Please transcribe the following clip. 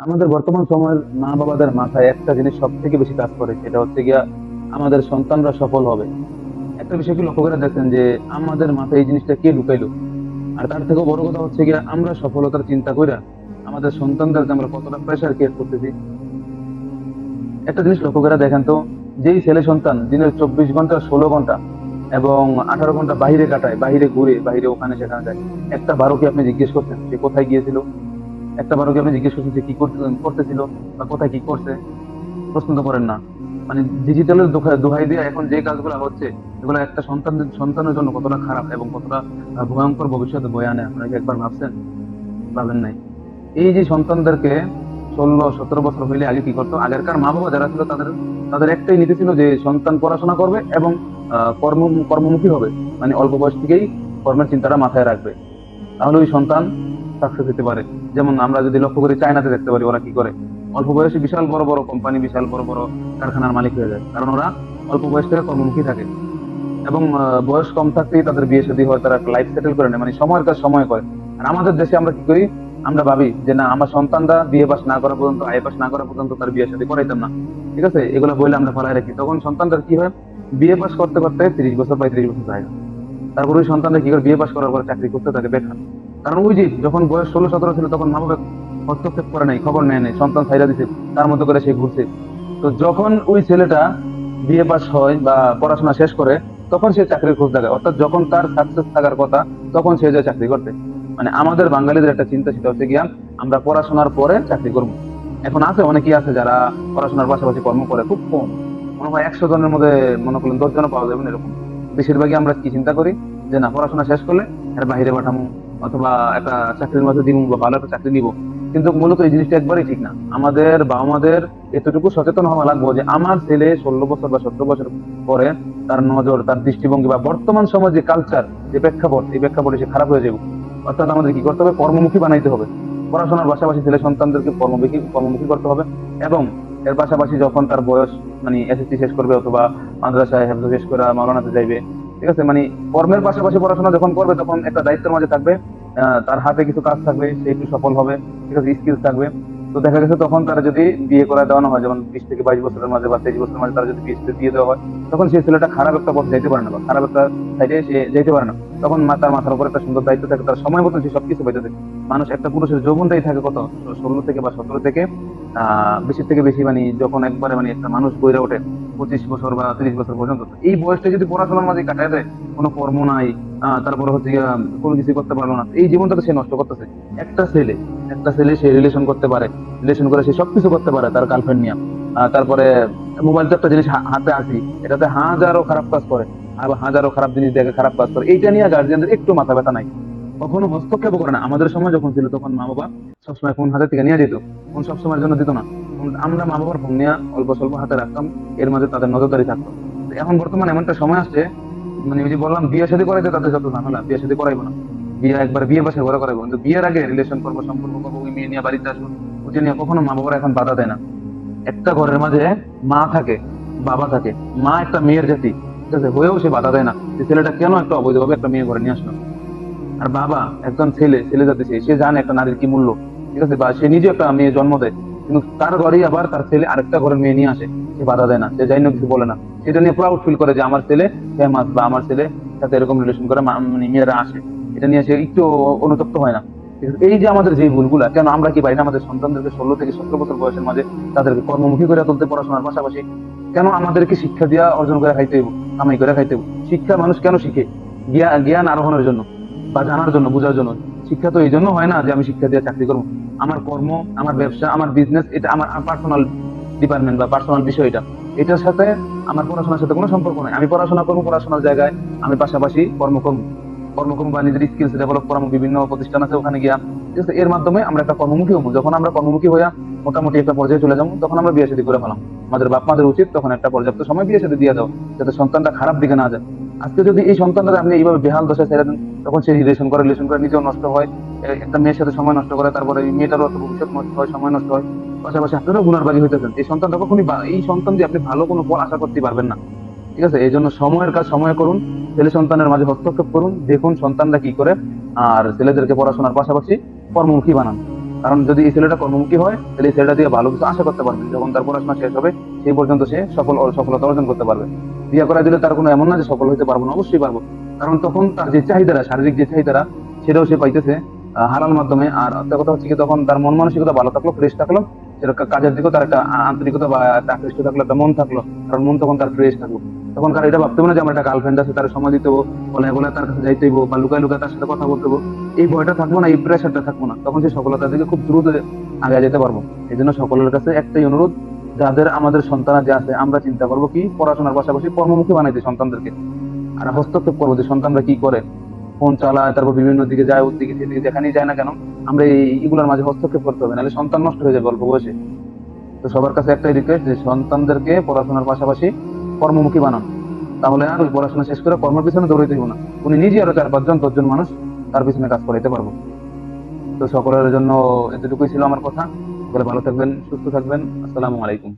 আমাদের বর্তমান সময়ের মা বাবাদের মাথায় একটা জিনিস সব থেকে বেশি কাজ করে, সেটা হচ্ছে গিয়া আমাদের সন্তানরা সফল হবে। একটা বিষয় কি লক্ষ্য করে দেখেন যে, আমাদের মাথায় এই জিনিসটা কে ঢুকাইলো? আর তার থেকেও বড় কথা হচ্ছে গিয়া, আমরা সফলতার চিন্তা কইরা আমাদের সন্তানদেরকে আমরা কতটা প্রেশার ক্রিয়েট করতেছি। একটা জিনিস লক্ষ্য করে দেখেন তো, যেই ছেলে সন্তান দিনের চব্বিশ ঘণ্টা, ষোলো ঘণ্টা এবং আঠারো ঘণ্টা বাইরে কাটায় বাইরে ঘুরে বাইরে ওখানে সেখানে যায়, একটা বারো কি আপনি জিজ্ঞেস করছেন? সে কোথায় গিয়েছিল? একটা বারো কি আপনি জিজ্ঞেস করছেন সে কি করতে- করতেছিল বা কোথায় কি করছে? প্রশ্ন তো করেন না। মানে ডিজিটালের দোহাই দিয়ে এখন যে কাজগুলো হচ্ছে, এগুলো একটা সন্তান সন্তানের জন্য কতটা খারাপ এবং কতটা ভয়ঙ্কর ভবিষ্যতে বয়ে আনে, আপনারা একবার ভাবছেন? ভাবেন নাই। এই যে সন্তানদেরকে ষোলো, সতেরো বছর হইলে আগে কি করতো? আগেরকার মা বাবা যারা ছিল, তাদের তাদের একটাই নীতি ছিল যে সন্তান পড়াশোনা করবে এবং কর্ম কর্মমুখী হবে। মানে অল্প বয়স থেকেই কর্মের চিন্তাটা মাথায় রাখবে। তাহলে ওই সন্তান সাকসেস হতে পারে। যেমন আমরা যদি লক্ষ্য করি, চায়নাতে দেখতে পারি ওরা কি করে? অল্প বয়সে বিশাল বড় বড় কোম্পানি, বিশাল বড় বড় কারখানার মালিক হয়ে যায়। কারণ ওরা অল্প বয়স থেকে কর্মমুখী থাকে। এবং বয়স কম থাকতেই তাদের বিয়ে শাদী হয়, তারা লাইফ সেটেল করে নেয়। মানে সময়ের কাজ সময় করে। আর আমাদের দেশে আমরা কি করি? আমরা ভাবি যে না, আমার সন্তানরা বিয়ে পাস না করা পর্যন্ত, আয় পাস না করা পর্যন্ত তার বিয়ে শাদী করাইতাম না। ঠিক আছে? এগুলো বলে আমরা ফলাই রাখি। তখন সন্তানদের কি হয়? বিয়ে পাস করতে করতে তিরিশ বছর পঁয়ত্রিশ বছর যায় তারপর ওই সন্তানরা কি করে? বিয়ে পাস করার পর চাকরি করতে থাকে বেকার। কারণ ওই যে যখন বয়স ষোলো, সতেরো ছিল, তখন মা বাবা হস্তক্ষেপ করে নাই, খবর নেয় নাই, সন্তান ছাইরা দিছে, তার মতো করে সে ঘুরছে। তো যখন ওই ছেলেটা বিয়ে পাস হয় বা পড়াশোনা শেষ করে, তখন সে চাকরির খোঁজ দেখে অর্থাৎ যখন তার সাকসেস থাকার কথা, তখন সে যায় চাকরি করতে। মানে আমাদের বাঙালিদের একটা চিন্তা, সেটা হচ্ছে গিয়া, আমরা পড়াশোনার পরে চাকরি করব। এখন আছে, অনেকেই আছে যারা পড়াশোনার পাশাপাশি কর্ম করে, খুব কম। মনে হয় একশো জনের মধ্যে মনে করলেন দশ জনও পাওয়া যাবে এরকম। বেশিরভাগই আমরা কি চিন্তা করি? যে না, পড়াশোনা শেষ করলে এর বাইরে পাঠামো। অথবা একটা চাকরির মধ্যে দিব বা ভালো একটা চাকরি নিব। কিন্তু মূলত এই জিনিসটা একবারই ঠিক না। আমাদের বাবা মাদের এতটুকু সচেতন হওয়া লাগবে যে আমার ছেলে ষোলো বছর বা সতেরো বছর পরে তার নজর, তার দৃষ্টিভঙ্গি বা বর্তমান সময় যে কালচার যে প্রেক্ষাপট, এই প্রেক্ষাপটে সে খারাপ হয়ে যাবে। অর্থাৎ আমাদের কি করতে হবে? কর্মমুখী বানাইতে হবে। পড়াশোনার পাশাপাশি ছেলে সন্তানদেরকে কর্মমুখী কর্মমুখী করতে হবে এবং এর পাশাপাশি যখন তার বয়স মানে এসএসসি শেষ করবে অথবা মাদ্রাসায় হেফজ শেষ করে মাওলানাতে যাইবে ঠিক আছে? মানে কর্মের পাশাপাশি পড়াশোনা যখন করবে, তখন একটা দায়িত্বের মাঝে থাকবে তার হাতে কিছু কাজ থাকবে, সে একটু সফল হবে, ঠিক আছে? স্কিলস থাকবে। তো দেখা গেছে তখন তারা যদি বিয়ে করা দেওয়ানো হয়, যেমন বিশ থেকে বাইশ বছরের মাঝে বা তেইশ বছরের মাঝে তারা যদি বিয়ে দিয়ে দেওয়া হয়, তখন সেই ছেলেটা খারাপ একটা পথ যাইতে পারে না খারাপ একটা সাইডে সে যেতে পারে না। তখন মা, তার মাথার উপর একটা সুন্দর দায়িত্ব থাকে, তার সময় মতন সে সবকিছু বেঁচে থাকে। মানুষ একটা পুরুষের যৌবনটাই থাকে কত? ষোলো থেকে বা সতেরো থেকে, আহ বেশি থেকে বেশি মানে যখন একবারে মানে একটা মানুষ বইরা ওঠে পঁচিশ বছর বা তিরিশ বছর পর্যন্ত। এই বয়সটা যদি পড়াশোনার মাঝে কাটায় দেয়, কোনো কর্ম নাই তারপরে হচ্ছে কোনো কিছু করতে পারল না। এই জীবনটা তো সে নষ্ট করতেছে। একটা ছেলে একটা ছেলে সে রিলেশন করতে পারে রিলেশন করে সে সবকিছু করতে পারে তার গার্লফ্রেন্ড নিয়ে। তারপরে মোবাইল তো একটা জিনিস হাতে আসি, এটাতে হাজারো খারাপ কাজ করে আবার হাজারো খারাপ জিনিস দেখে খারাপ কাজ করে। এইটা নিয়ে গার্জিয়ানদের একটু মাথা ব্যথা নাই। কখনো হস্তক্ষেপ করে না। আমাদের সময় যখন ছিল তখন মা বাবা সবসময় ফোন হাতে থেকে নিয়ে যেত। ফোন সবসময়ের জন্য দিত না। আমরা মা বাবার ফোন নিয়ে অল্প স্বল্প হাতে রাখতাম, এর মাঝে তাদের নজরদারি থাকতো। এখন বর্তমানে এমন একটা সময় আসছে মানে ওই যে বললাম, বিয়ে শাদী করাইতে তাদের যত ঝামেলা, বিয়ে শাদী করাইবো না। বিয়ে একবার বিয়ে বাসায় ঘরে করাইবো। কিন্তু বিয়ের আগে রিলেশন করব, সম্পর্ক করব, ওই মেয়ে নিয়ে বাড়িতে আসব ওই নিয়ে কখনো মা বাবারা এখন বাধা দেয় না। একটা ঘরের মাঝে মা থাকে, বাবা থাকে, মা একটা মেয়ের জাতি, ঠিক আছে? হয়েও সে বাধা দেয় না। যে ছেলেটা কেন একটা অবৈধভাবে একটা মেয়ে ঘরে নিয়ে আসলো? আর বাবা একজন ছেলে ছেলে জাতি সে জানে একটা নারীর কি মূল্য, ঠিক আছে? বা সে নিজে একটা মেয়ে জন্ম দেয়। কিন্তু তার ঘরেই আবার তার ছেলে আরেকটা ঘরের মেয়ে নিয়ে আসে, সে বাধা দেয় না, সে যাই না কিছু বলে না। সেটা নিয়ে প্রাউড ফিল করে যে আমার ছেলে ফেমাস বা আমার ছেলে সাথে এরকম রিলেশন করে মানে মেয়েরা আসে। এটা নিয়ে সে একটু অনুতপ্ত হয় না। এই যে আমাদের যে ভুলগুলা, কেন আমরা কি পারি না আমাদের সন্তানদেরকে ষোলো থেকে সতেরো বছর বয়সের মাঝে তাদেরকে কর্মমুখী করে তুলতে পড়াশোনার পাশাপাশি কেন আমাদেরকে শিক্ষা দিয়া অর্জন করে খাইতে হইব, কামাই করে খাইতে হইব? শিক্ষা মানুষ কেন শিখে? জ্ঞান আরোহণের জন্য বা জানার জন্য, বোঝার জন্য। শিক্ষা তো এই জন্য হয় না যে আমি শিক্ষা দিয়ে চাকরি করব। আমার কর্ম, আমার ব্যবসা, আমার বিজনেস এটা আমার পার্সোনাল ডিপার্টমেন্ট বা পার্সোনাল বিষয় এটা। এটার সাথে আমার পড়াশোনার সাথে কোনো সম্পর্ক নাই। আমি পড়াশোনা করব পড়াশোনার জায়গায়, আমি পাশাপাশি কর্ম করব কর্মকর্ম বা নিজের স্কিলস ডেভেলপ করাবো বিভিন্ন প্রতিষ্ঠান আছে ওখানে গিয়া। ঠিক আছে এর মাধ্যমে আমরা একটা কর্মমুখী হব। যখন আমরা কর্মমুখী হইয়া মোটামুটি একটা পর্যায়ে চলে যাব, তখন আমরা বিয়ে শাদী করে ফেলাম। আমাদের বাপ মাদের উচিত তখন একটা পর্যাপ্ত সময় বিয়ে শাদী দিয়ে দাও যাতে সন্তানটা খারাপ দিকে না যায়। আজকে যদি এই সন্তানটা আপনি এইভাবে বেহাল দশায় ছেড়ে দেন, তখন সে রিলেশন করে রিলেশন করে নিজেও নষ্ট হয়। একটা মেয়ের সাথে সময় নষ্ট করে, তারপরে এই মেয়েটারও একটা ভবিষ্যৎ নষ্ট হয়, সময় নষ্ট হয়। পাশাপাশি আপনারও গুণারবাজি হইতেছেন এই সন্তানটা কখনই এই সন্তান দিয়ে আপনি ভালো কোনো ফল আশা করতে পারবেন না। ঠিক আছে? এই জন্য সময়ের কাজ সময় করুন, ছেলে সন্তানের মাঝে হস্তক্ষেপ করুন, দেখুন সন্তানরা কি করে, আর ছেলেদেরকে পড়াশোনার পাশাপাশি কর্মমুখী বানান। কারণ যদি এই ছেলেটা কর্মমুখী হয়, তাহলে এই ছেলেটা দিয়ে ভালো কিছু আশা করতে পারবে। যখন তার পড়াশোনা শেষ হবে, সেই পর্যন্ত সে সফল সফলতা অর্জন করতে পারবে। বিয়ে করা দিলে তার কোনো এমন না যে সফল হতে পারব না, অবশ্যই পারব। কারণ তখন তার যে চাহিদারা, শারীরিক যে চাহিদারা, সেটাও সে পাইতেছে হালাল মাধ্যমে। আর একটা কথা হচ্ছে কি, তখন তার মন মানসিকতা ভালো থাকল ফ্রেশ থাকল, সেটা কাজের দিকেও তার একটা আন্তরিকতা বা একটা আকৃষ্ট থাকল, একটা মন থাকল। কারণ মন তখন তার ফ্রেশ থাকল। তখন কার এটা ভাবতে না যে আমার একটা গার্লফ্রেন্ড আছে, তার সময় দিতে বলে বলে তার কাছে যাইতে বা লুকায় লুকায় তার সাথে কথা বলতে এই ভয়টা থাকব না, এই প্রেশারটা থাকব না। তখন সে সফলতার দিকে খুব দ্রুত আগে যেতে পারব। এই জন্য সকলের কাছে একটাই অনুরোধ, যাদের আমাদের সন্তান যে আছে, আমরা চিন্তা করব কি, পড়াশোনার পাশাপাশি কর্মমুখী বানাইতে সন্তানদেরকে। আর হস্তক্ষেপ করব যে সন্তানরা কি করে, ফোন চালায়, তারপর বিভিন্ন দিকে যায়, ওর দিকে সেদিকে যেখানেই যায় না কেন, আমরা এই এগুলোর মাঝে হস্তক্ষেপ করতে হবে, নাহলে সন্তান নষ্ট হয়ে যাবে অল্প বয়সে তো সবার কাছে একটাই রিকোয়েস্ট যে সন্তানদেরকে পড়াশোনার পাশাপাশি কর্মমুখী বানান। তাহলে আর ওই পড়াশোনা শেষ করে কর্মের পিছনে দৌড়াইতে হইব না। উনি নিজে আরও চার পাঁচজন দশজন মানুষ তার পিছনে কাজ করাইতে পারব। তো সকলের জন্য এতটুকুই ছিল আমার কথা। সকলে ভালো থাকবেন, সুস্থ থাকবেন। আসসালামু আলাইকুম।